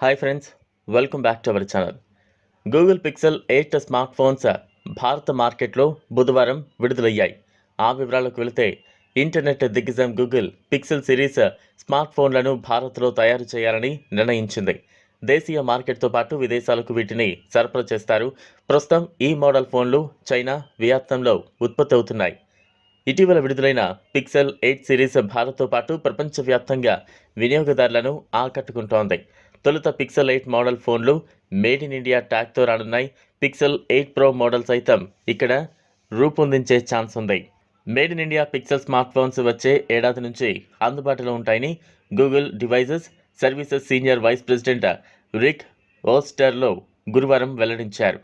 Hi friends welcome back to our channel Google Pixel eight smartphones భారత మార్కెట్లో బుధవారం విడుదలయ్యాయి ఆ వివరాలకు వెళితే ఇంటర్నెట్ దిగ్గజం గూగుల్ పిక్సెల్ సిరీస్ స్మార్ట్ ఫోన్లను భారత్లో తయారు చేయాలని నిర్ణయించింది. దేశీయ మార్కెట్తో పాటు విదేశాలకు వీటిని సరఫరా చేస్తారు. ప్రస్తుతం ఈ మోడల్ ఫోన్లు చైనా వియత్నాంలో ఉత్పత్తి అవుతున్నాయి. ఇటీవల విడుదలైన పిక్సెల్ ఎయిట్ సిరీస్ భారత్తో పాటు ప్రపంచవ్యాప్తంగా వినియోగదారులను ఆకట్టుకుంటోంది. తొలుత పిక్సెల్ ఎయిట్ మోడల్ ఫోన్లు మేడ్ ఇన్ ఇండియా ట్యాగ్తో రానున్నాయి. పిక్సెల్ ఎయిట్ ప్రో మోడల్ సైతం ఇక్కడ రూపొందించే ఛాన్స్ ఉంది. Made in India Pixel smartphones వచ్చే ఏడాది నుంచి అందుబాటులో ఉంటాయని Google devices services senior vice president Rick Osterloh గురువారం వెల్లడించారు.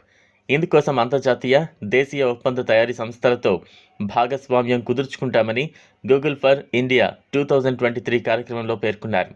ఇందుకోసం అంతర్జాతీయ దేశీయ ఒప్పంద తయారీ సంస్థలతో భాగస్వామ్యం కుదుర్చుకుంటామని Google for India two thousand twenty three కార్యక్రమంలో పేర్కొన్నారు.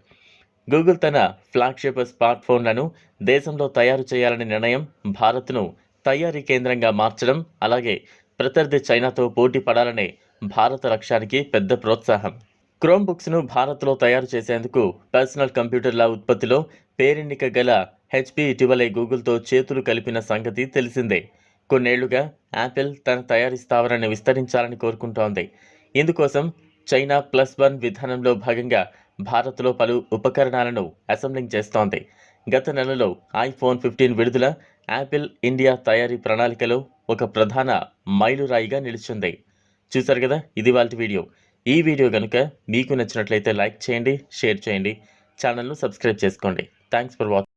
గూగుల్ తన ఫ్లాగ్షిప్ స్మార్ట్ ఫోన్లను దేశంలో తయారు చేయాలనే నిర్ణయం భారత్ను తయారీ కేంద్రంగా మార్చడం అలాగే ప్రత్యర్థి చైనాతో పోటీ పడాలనే భారత లక్ష్యానికి పెద్ద ప్రోత్సాహం. క్రోమ్ బుక్స్ను భారత్లో తయారు చేసేందుకు పర్సనల్ కంప్యూటర్ల ఉత్పత్తిలో పేరెన్నిక గల హెచ్పి ఇటీవలే గూగుల్తో చేతులు కలిపిన సంగతి తెలిసిందే. కొన్నేళ్ళుగా యాపిల్ తన తయారీ స్థావరాన్ని విస్తరించాలని కోరుకుంటోంది. ఇందుకోసం చైనా ప్లస్ వన్ విధానంలో భాగంగా భారత్లో పలు ఉపకరణాలను అసెంబ్లింగ్ చేస్తోంది. గత నెలలో ఐఫోన్ ఫిఫ్టీన్ విడుదల యాపిల్ ఇండియా తయారీ ప్రణాళికలో ఒక ప్రధాన మైలురాయిగా నిలిచింది. చూశారు కదా ఇది వాళ్ళ వీడియో. ఈ వీడియో కనుక మీకు నచ్చినట్లయితే లైక్ చేయండి షేర్ చేయండి ఛానల్ను సబ్స్క్రైబ్ చేసుకోండి. Thanks for watching